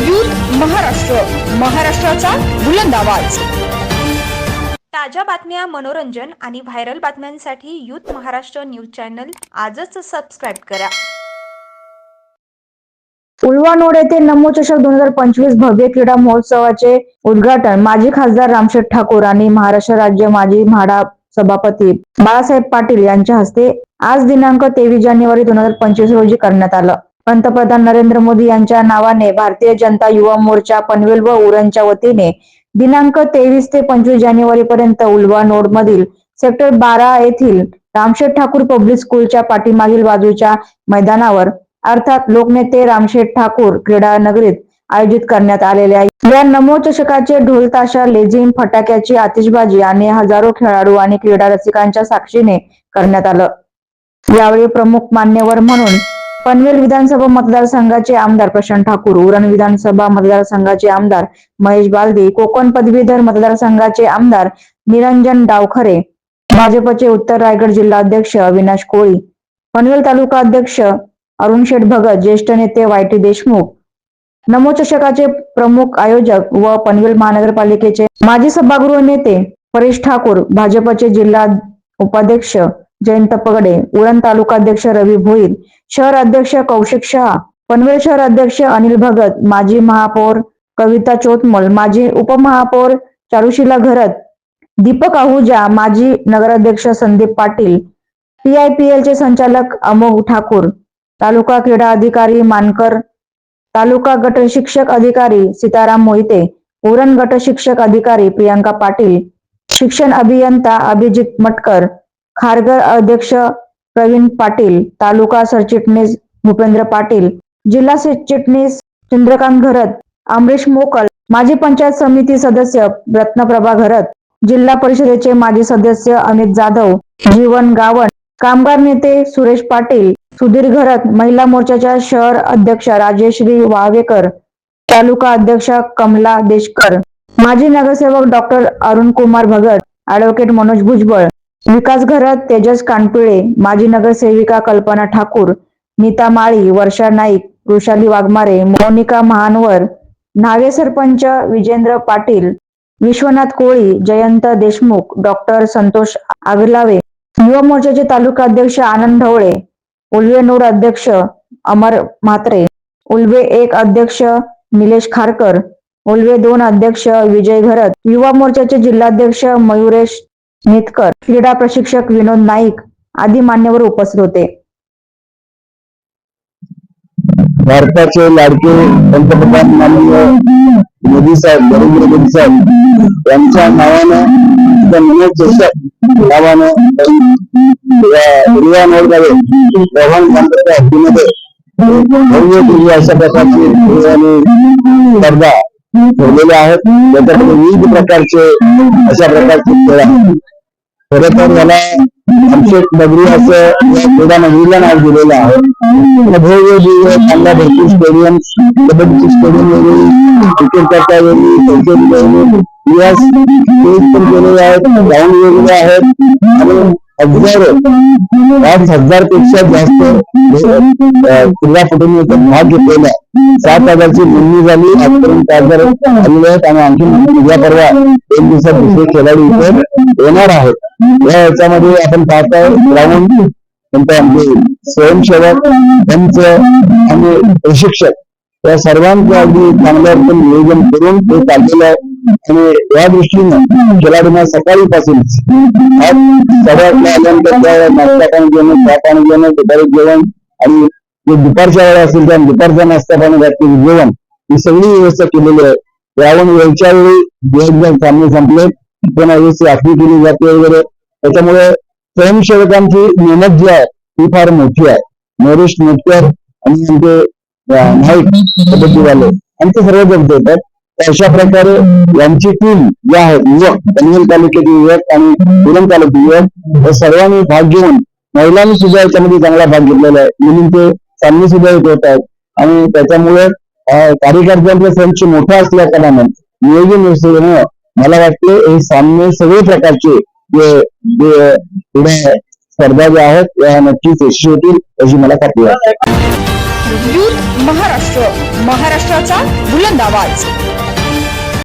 Youth Maharashtra. महाराष्ट्राचा बुलंद आवाज. ताज्या बातम्या मनोरंजन आणि व्हायरल बातम्यांसाठी यूथ महाराष्ट्र न्यूज चॅनल आजच सबस्क्राईब करा. उल्वानोड येथे नमो चषक दोन हजार पंचवीस भव्य क्रीडा महोत्सवाचे उद्घाटन माजी खासदार रामशेठ ठाकूर आणि महाराष्ट्र राज्य माजी म्हाडा सभापती बाळासाहेब पाटील यांच्या हस्ते आज दिनांक तेवीस जानेवारी दोन हजार पंचवीस रोजी करण्यात आलं. पंतप्रधान नरेंद्र मोदी यांच्या नावाने भारतीय जनता युवा मोर्चा पनवेल व उरणच्या वतीने दिनांक तेवीस ते पंचवीस जानेवारी पर्यंत उल्वानोड मधील सेक्टर बारा येथील रामशेठ ठाकूर पब्लिक स्कूलच्या पाठीमागील बाजूच्या मैदानावर अर्थात लोकनेते रामशेठ ठाकूर क्रीडा नगरीत आयोजित करण्यात आलेल्या या नमो चषकाचे ढोल ताशा लेझिम फटाक्याची आतिषबाजी आणि हजारो खेळाडू आणि क्रीडा रसिकांच्या साक्षीने करण्यात आलं. यावेळी प्रमुख मान्यवर म्हणून पनवेल विधानसभा मतदारसंघाचे आमदार प्रशांत ठाकूर उरण विधानसभा मतदारसंघाचे आमदार महेश बालदी कोकण पदवीधर मतदारसंघाचे आमदार निरंजन डावखरे भाजपचे उत्तर रायगड जिल्हाध्यक्ष अविनाश कोळी पनवेल तालुका अध्यक्ष अरुण शेठ भगत ज्येष्ठ नेते वाय टी देशमुख नमो चषकाचे प्रमुख आयोजक व पनवेल महानगरपालिकेचे माजी सभागृह नेते परेश ठाकूर भाजपचे जिल्हा उपाध्यक्ष जयंत पगडे उरण तालुकाध्यक्ष रवी भोईर शहर अध्यक्ष कौशिक शहा पनवेल शहर अध्यक्ष अनिल भगत माजी महापौर कविता चोतमल माजी उपमहापौर चारुशिला घरत दीपक आहुजा माजी नगराध्यक्ष संदीप पाटील पीआयपीएल चे संचालक अमोघ ठाकूर तालुका क्रीडा अधिकारी मानकर तालुका गट शिक्षक अधिकारी सीताराम मोहिते उरण गट शिक्षक अधिकारी प्रियांका पाटील शिक्षण अभियंता अभिजित मटकर खारघर अध्यक्ष प्रवीण पाटील तालुका सरचिटणीस भूपेंद्र पाटील जिल्हा सरचिटणीस चंद्रकांत घरत अमरीश मोकल माजी पंचायत समिती सदस्य रत्नप्रभा घरत जिल्हा परिषदेचे माजी सदस्य अमित जाधव जीवन गावण कामगार नेते सुरेश पाटील सुधीर घरत महिला मोर्चाच्या शहर अध्यक्ष राजेश्री वावेकर तालुका अध्यक्ष कमला देशकर माजी नगरसेवक डॉक्टर अरुण कुमार भगत ऍडव्होकेट मनोज भुजबळ विकास घरात तेजस कानपिळे माजी नगरसेविका कल्पना ठाकूर नीता माळी वर्षा नाईक वृषाली वाघमारे मोनिका महानवर न्हावे सरपंच विजेंद्र पाटील विश्वनाथ कोळी जयंत देशमुख डॉक्टर संतोष आगलावे युवा मोर्चाचे तालुका अध्यक्ष आनंद ढवळे उल्वे नूर अध्यक्ष अमर म्हात्रे उल्वे एक अध्यक्ष निलेश खारकर उल्वे दोन अध्यक्ष विजय घरत युवा मोर्चाचे जिल्हाध्यक्ष मयुरेश नेतकर क्रीडा प्रशिक्षक विनोद नाईक आदी मान्यवर उपस्थित होते. भारताचे लाडके पंतप्रधान माननीय मोदी साहेब नरेंद्र मोदी साहेब यांच्या नावानं नमो चषक नावानं रियानोडमध्ये प्रधानमंत्र्यांच्या हद्दीमध्ये भव्य अशा प्रकारची स्पर्धा ठेवलेल्या आहेत. त्याच्याकडे विविध प्रकारचे अशा प्रकारचे खेळ आहेत. खरं तर याला अभिषेक नगरी असं क्रीडा नगरीला नाव दिलेलं आहे. भव्य चांगल्या भरपूर स्टेडियम कबड्डीचे स्टेडियम वेगळी क्रिकेट करता वेगळी क्रिकेट वेगळी. यस स्टेज पण केलेले आहेत. ग्राउंड वेगळे आहेत. आणि हजारो पाच हजारपेक्षा जास्त क्रीडा पटून भाग घेतलेला सात हजारची नोंदणी झाली आजपर्यंत पाच हजार आलेले आहेत आणि आणखी उद्या परवा एक दिवसात दुसरे खेळाडू इथे येणार आहेत. या याच्यामध्ये आपण पाहताय ग्राउंड नंतर आमचे स्वयंसेवक पंच आणि प्रशिक्षक या सर्वांचं अगदी चांगल्या नियोजन करून ते चाललेलं आहे. आणि या दृष्टीनं खेळाडूंना सकाळीपासून आज सगळ्यातल्या आल्यानंतर त्या नाश्ता पाणी घेणं चहा पाणी घेणं दुपारी जेवण आणि जे दुपारच्या वेळा असेल त्या दुपारचा नाश्ता पाणी घातलेली जेवण ही सगळी व्यवस्था केलेली आहे. यावरून वेळच्या वेळी दिवसभर सामने संपले. पुन्हा व्यवस्थित आखणी केली जाते वगैरे. त्याच्यामुळे स्वयंसेवकांची मेहनत जी आहे ती फार मोठी आहे. नरेश नेटकर आणि आमचे नाईक कबड्डीवाले आमचे सर्व जण येतात अशा प्रकारे यांची टीम जी आहे युवक पनवेल तालुक्यातील युवक आणि पुरम तालुक्यातील युवक या सर्वांनी भाग घेऊन महिलांनी सुद्धा याच्यामध्ये चांगला भाग घेतलेला आहे. मुलींचे सामने सुद्धा येत होत आहेत. आणि त्याच्यामुळे अं, कार्यकर्त्यांचा संच मोठा असल्या कारणानं नियोजन व्यवस्थेमुळे मला वाटते हे सामने सगळे प्रकारचे जे पुढे स्पर्धा ज्या आहेत या नक्कीच यशस्वी होतील अशी मला खात्री आहे. महाराष्ट्र महाराष्ट्राचा बुलंद आवाज.